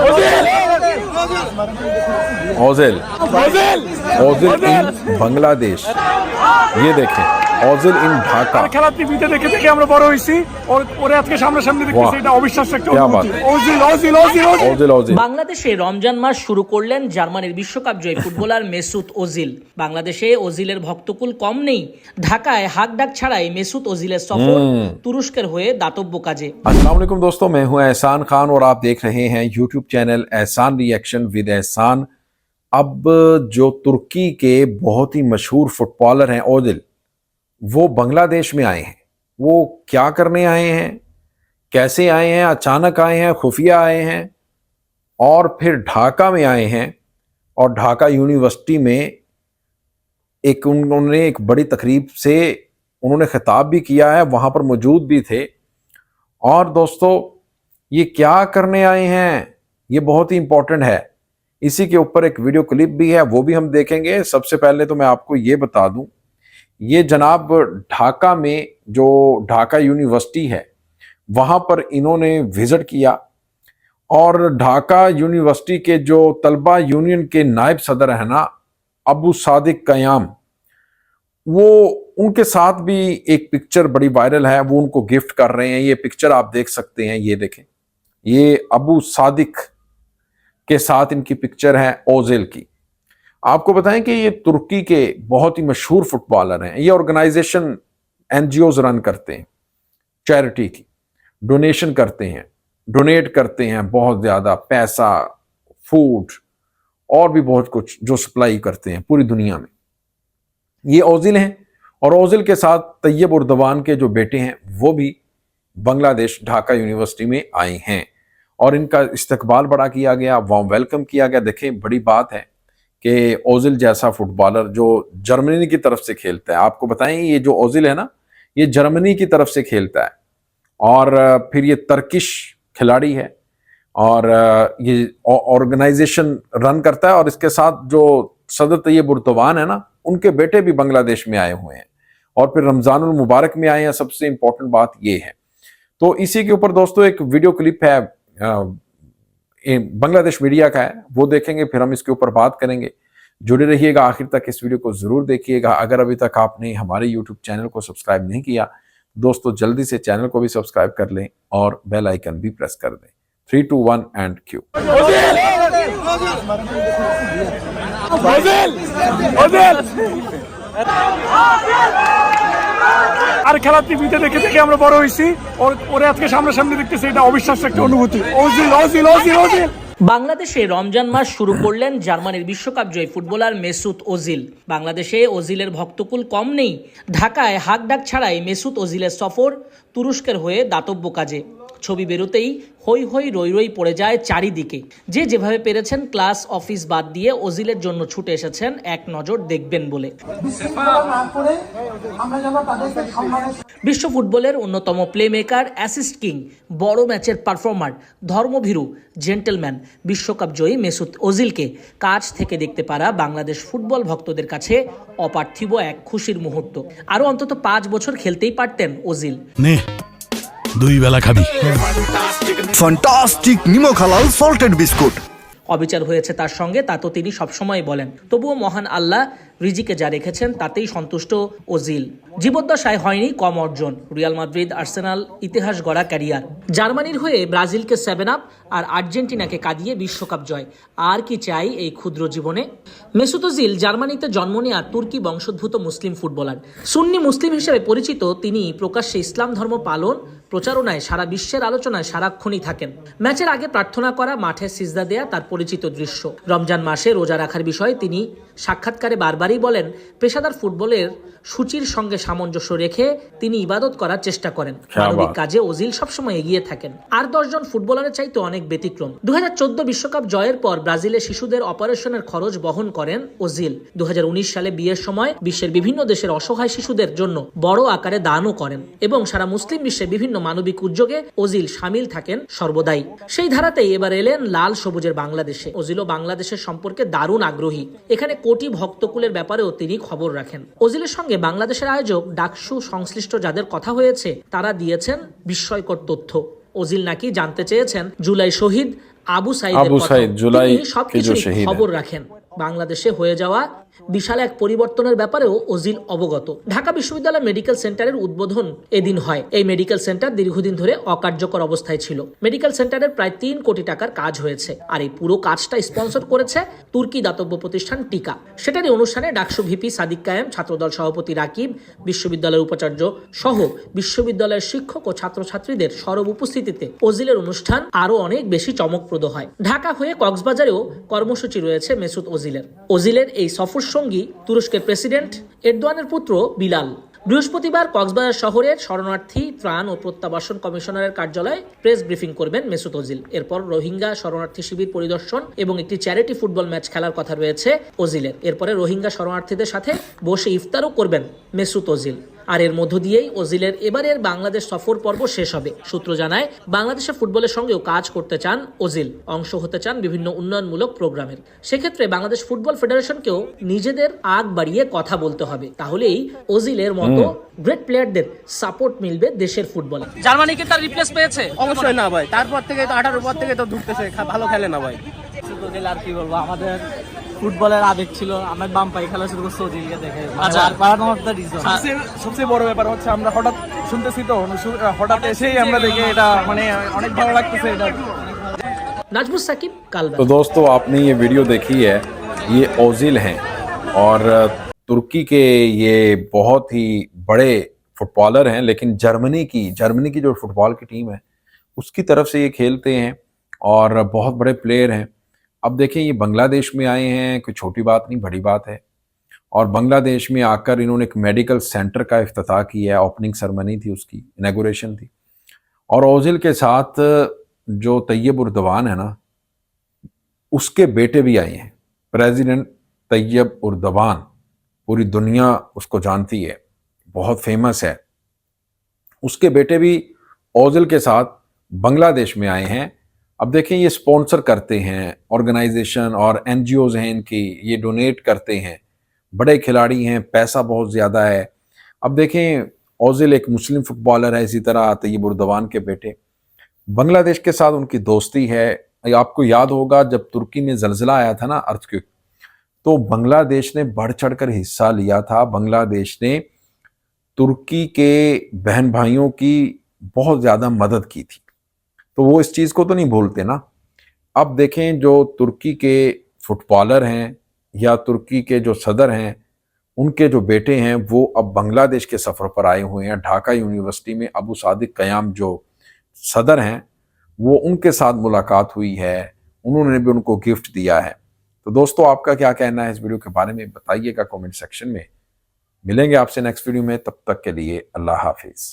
ओजेल ओजेल ओजेल इन बांग्लादेश ये देखें অজেল ইন ঢাকা খেলা টিভিতে দেখে দেখে আমরা বড় হইছি ওরে আজকে সামনাসামনি দেখতেছি এটা অবিশ্বাস্য একটা অজিল অজিল বাংলাদেশে রমজান মাস শুরু করলেন জার্মানির বিশ্বকাপ জয়ী ফুটবলার মেসুত ওজিল বাংলাদেশে ওজিলের ভক্তকুল কম নেই ঢাকায় হাক ডাক ছাড়াই মেসুত ওজিলের সফর তুরস্কের হয়ে দাতব্য কাজে আসসালামু আলাইকুম দোস্তো मैं हूं एहसान खान और आप देख रहे हैं YouTube channel Ehsan reaction with Ehsan अब जो तुर्की के बहुत ही मशहूर फुटबॉलर हैं ओजिल वो बांग्लादेश में आए हैं वो क्या करने आए हैं कैसे आए हैं अचानक आए हैं खुफिया आए हैं और फिर ढाका में आए हैं और ढाका यूनिवर्सिटी में एक उन्होंने एक बड़ी तकरीब से उन्होंने खिताब भी किया है वहाँ पर मौजूद भी थे और दोस्तों ये क्या करने आए हैं ये बहुत ही इम्पोर्टेंट है इसी के ऊपर एक वीडियो क्लिप भी है वो भी हम देखेंगे सबसे पहले तो मैं आपको ये बता दूं ये जनाब ढाका में जो ढाका यूनिवर्सिटी है वहाँ पर इन्होंने विज़िट किया और ढाका यूनिवर्सिटी के जो तलबा यूनियन के नायब सदर हैं ना अबू सादिक कयाम वो उनके साथ भी एक पिक्चर बड़ी वायरल है वो उनको गिफ्ट कर रहे हैं ये पिक्चर आप देख सकते हैं ये देखें ये अबू सादिक के साथ इनकी पिक्चर है ओजेल की आपको बताएं कि ये तुर्की के बहुत ही मशहूर फुटबॉलर हैं ये ऑर्गेनाइजेशन एन रन करते हैं चैरिटी की डोनेशन करते हैं डोनेट करते हैं बहुत ज़्यादा पैसा फूड और भी बहुत कुछ जो सप्लाई करते हैं पूरी दुनिया में ये ओजिल हैं और ओजिल के साथ तैयब उर्दवान के जो बेटे हैं वो भी बांग्लादेश ढाका यूनिवर्सिटी में आए हैं और इनका इस्तकबाल बड़ा किया गया वाम वेलकम किया गया देखें बड़ी बात है कि ओजिल जैसा फुटबॉलर जो जर्मनी की तरफ से खेलता है आपको बताएं ये जो ओजिल है ना ये जर्मनी की तरफ से खेलता है और फिर ये तर्किश खिलाड़ी है और ये ऑर्गेनाइजेशन रन करता है और इसके साथ जो सदर तैयब उर्तवान है ना उनके बेटे भी बांग्लादेश में आए हुए हैं और फिर रमज़ान मुबारक में आए हैं सबसे इम्पोर्टेंट बात ये है तो इसी के ऊपर दोस्तों एक वीडियो क्लिप है बांग्लादेश मीडिया का है वो देखेंगे फिर हम इसके ऊपर बात करेंगे जुड़े रहिएगा आखिर तक इस वीडियो को ज़रूर देखिएगा अगर अभी तक आपने हमारे यूट्यूब चैनल को सब्सक्राइब नहीं किया दोस्तों जल्दी से चैनल को भी सब्सक्राइब कर लें और बेल आइकन भी प्रेस कर दें three two one and Q Ozil! Ozil! আর খেলা টিভিতে দেখে থেকে আমরা বড় হয়েছি ওরে আজকে সামনাসামনি দেখতেছি এটা অবিশ্বাস্য একটা অনুভূতি অজিল অজিল অজিল অজিল বাংলাদেশে রমজান মাস শুরু করলেন জার্মানির বিশ্বকাপ জয় ফুটবলার মেসুত ওজিল বাংলাদেশে ওজিলের ভক্তকুল কম নেই ঢাকায় হাক ডাক ছাড়াই মেসুত ওজিলের সফর তুরস্কের হয়ে দাতব্য কাজে ছবি বেরোতেই হই হৈ রই রই পড়ে যায় চারিদিকে যে যেভাবে পেরেছেন ক্লাস অফিস বাদ দিয়ে ওজিলের জন্য ছুটে এসেছেন এক নজর দেখবেন বলে বিশ্ব ফুটবলের অন্যতম প্লেমেকার অ্যাসিস্ট কিং বড় ম্যাচের পারফর্মার ধর্মভীরু জেন্টেলম্যান বিশ্বকাপ জয়ী মেসুদ ওজিলকে কাছ থেকে দেখতে পারা বাংলাদেশ ফুটবল ভক্তদের কাছে অপার্থিব এক খুশির মুহূর্ত আরও অন্তত পাঁচ বছর খেলতেই পারতেন ওজিল দুই বেলা খাবি ফ্যান্টাস্টিক নিমো খালাল সল্টেড বিস্কুট অবিচার হয়েছে তার সঙ্গে তা তো তিনি সবসময় বলেন তবুও মহান আল্লাহ রিজিকে যা রেখেছেন তাতেই সন্তুষ্ট ওজিল জীবদ্দশায় হয়নি কম অর্জন রিয়াল মাদ্রিদ আর্সেনাল ইতিহাস গড়া ক্যারিয়ার জার্মানির হয়ে ব্রাজিলকে সেভেন আপ আর আর্জেন্টিনাকে কাঁদিয়ে বিশ্বকাপ জয় আর কি চাই এই ক্ষুদ্র জীবনে মেসুত জিল জার্মানিতে জন্ম নেয়া তুর্কি বংশোদ্ভূত মুসলিম ফুটবলার সুন্নি মুসলিম হিসেবে পরিচিত তিনি প্রকাশ্যে ইসলাম ধর্ম পালন প্রচারণায় সারা বিশ্বের আলোচনায় সারাক্ষণই থাকেন ম্যাচের আগে প্রার্থনা করা মাঠে সিজদা দেয়া তার পরিচিত দৃশ্য রমজান মাসে রোজা রাখার বিষয়ে তিনি সাক্ষাৎকারে বারবার বারি বলেন পেশাদার ফুটবলের সূচির সঙ্গে সামঞ্জস্য রেখে তিনি ইবাদত করার চেষ্টা করেন মানবিক কাজে ওজিল সবসময় এগিয়ে থাকেন আর দশজন ফুটবলারের চাইতে অনেক ব্যতিক্রম দু বিশ্বকাপ জয়ের পর ব্রাজিলে শিশুদের অপারেশনের খরচ বহন করেন ওজিল দু সালে বিয়ের সময় বিশ্বের বিভিন্ন দেশের অসহায় শিশুদের জন্য বড় আকারে দানও করেন এবং সারা মুসলিম বিশ্বে বিভিন্ন মানবিক উদ্যোগে ওজিল সামিল থাকেন সর্বদাই সেই ধারাতেই এবার এলেন লাল সবুজের বাংলাদেশে ওজিলও বাংলাদেশের সম্পর্কে দারুণ আগ্রহী এখানে কোটি ভক্তকুলের ব্যাপারেও তিনি খবর রাখেন ওজিলের সঙ্গে বাংলাদেশের আয়োজক ডাকসু সংশ্লিষ্ট যাদের কথা হয়েছে তারা দিয়েছেন বিস্ময়কর তথ্য ওজিল নাকি জানতে চেয়েছেন জুলাই শহীদ আবু সাইদ জুলাই সবকিছু খবর রাখেন বাংলাদেশে হয়ে যাওয়া বিশাল এক পরিবর্তনের ব্যাপারেও ওজিল অবগত ঢাকা বিশ্ববিদ্যালয় মেডিকেল সেন্টারের উদ্বোধন এদিন হয় এই মেডিকেল সেন্টার দীর্ঘদিন ধরে অকার্যকর অবস্থায় ছিল মেডিকেল সেন্টারের প্রায় তিন কোটি টাকার কাজ হয়েছে আর এই পুরো কাজটা স্পন্সর করেছে তুর্কি দাতব্য প্রতিষ্ঠান টিকা সেটার এই অনুষ্ঠানে ডাকসু ভিপি সাদিক কায়েম ছাত্রদল সভাপতি রাকিব বিশ্ববিদ্যালয়ের উপাচার্য সহ বিশ্ববিদ্যালয়ের শিক্ষক ও ছাত্রছাত্রীদের সরব উপস্থিতিতে ওজিলের অনুষ্ঠান আরও অনেক বেশি চমকপ্রদ হয় ঢাকা হয়ে কক্সবাজারেও কর্মসূচি রয়েছে মেসুদ ওজিলের ওজিলের এই সফর অপর সঙ্গী তুরস্কের প্রেসিডেন্ট এরদোয়ানের পুত্র বিলাল বৃহস্পতিবার কক্সবাজার শহরের শরণার্থী ত্রাণ ও প্রত্যাবাসন কমিশনারের কার্যালয়ে প্রেস ব্রিফিং করবেন মেসুত ওজিল এরপর রোহিঙ্গা শরণার্থী শিবির পরিদর্শন এবং একটি চ্যারিটি ফুটবল ম্যাচ খেলার কথা রয়েছে ওজিলের এরপরে রোহিঙ্গা শরণার্থীদের সাথে বসে ইফতারও করবেন মেসুত ওজিল আর এর মধ্য দিয়েই ওজিলের এবারের বাংলাদেশ সফর পর্ব শেষ হবে সূত্র জানায় বাংলাদেশে ফুটবলের সঙ্গেও কাজ করতে চান ওজিল অংশ হতে চান বিভিন্ন উন্নয়নমূলক প্রোগ্রামের সেক্ষেত্রে বাংলাদেশ ফুটবল ফেডারেশনকেও নিজেদের আগ বাড়িয়ে কথা বলতে হবে তাহলেই ওজিলের মতো গ্রেট প্লেয়ারদের সাপোর্ট মিলবে দেশের ফুটবলে জার্মানিকে তার রিপ্লেস পেয়েছে অবশ্যই না ভাই তারপর থেকে তো আঠারো পর থেকে তো ঢুকতেছে ভালো খেলে না ভাই আর কি বলবো আমাদের футবলের আবেগ ছিল আমরা বামপাই খেলা শুরু করে সোজিলকে দেখে মানে আচ্ছা আর পারাদমোরটা রিজার্ভ সবচেয়ে সবচেয়ে বড় ব্যাপার হচ্ছে আমরা হঠাৎ শুনতেছি তো হঠাৎ এসেই আমরা দেখে এটা মানে অনেক ভালো লাগতেছে এটা নাজমুস সাকিব কালবা তো दोस्तों आपने ये वीडियो देखी है ये ओज़िल हैं और तुर्की के ये बहुत ही बड़े फुटबॉलर हैं लेकिन जर्मनी की जर्मनी की जो फुटबॉल की टीम है उसकी तरफ से ये खेलते हैं और बहुत बड़े प्लेयर हैं अब देखें ये बांग्लादेश में आए हैं कोई छोटी बात नहीं बड़ी बात है और बांग्लादेश में आकर इन्होंने एक मेडिकल सेंटर का अफ्ताह किया है ओपनिंग सरमनी थी उसकी इनागोरेशन थी और ओजिल के साथ जो तैयब उर्दवान है ना उसके बेटे भी आए हैं प्रेसिडेंट तैयब उर्दवान पूरी दुनिया उसको जानती है बहुत फेमस है उसके बेटे भी ओजिल के साथ बांग्लादेश में आए हैं अब देखें ये स्पॉन्सर करते हैं ऑर्गेनाइजेशन और एन हैं इनकी ये डोनेट करते हैं बड़े खिलाड़ी हैं पैसा बहुत ज़्यादा है अब देखें ओजिल एक मुस्लिम फुटबॉलर है इसी तरह तयब उर्दवान के बेटे बांग्लादेश के साथ उनकी दोस्ती है आपको याद होगा जब तुर्की में जलजिला आया था ना अर्थक्विक तो बांग्लादेश ने बढ़ चढ़ कर हिस्सा लिया था बांग्लादेश ने तुर्की के बहन भाइयों की बहुत ज़्यादा मदद की थी तो वो इस चीज़ को तो नहीं भूलते ना अब देखें जो तुर्की के फुटबॉलर हैं या तुर्की के जो सदर हैं उनके जो बेटे हैं वो अब बांग्लादेश के सफ़र पर आए हुए हैं ढाका यूनिवर्सिटी में अबू सादिक कयाम जो सदर हैं वो उनके साथ मुलाकात हुई है उन्होंने भी उनको गिफ्ट दिया है तो दोस्तों आपका क्या कहना है इस वीडियो के बारे में बताइएगा कमेंट सेक्शन में मिलेंगे आपसे नेक्स्ट वीडियो में तब तक के लिए अल्लाह हाफिज़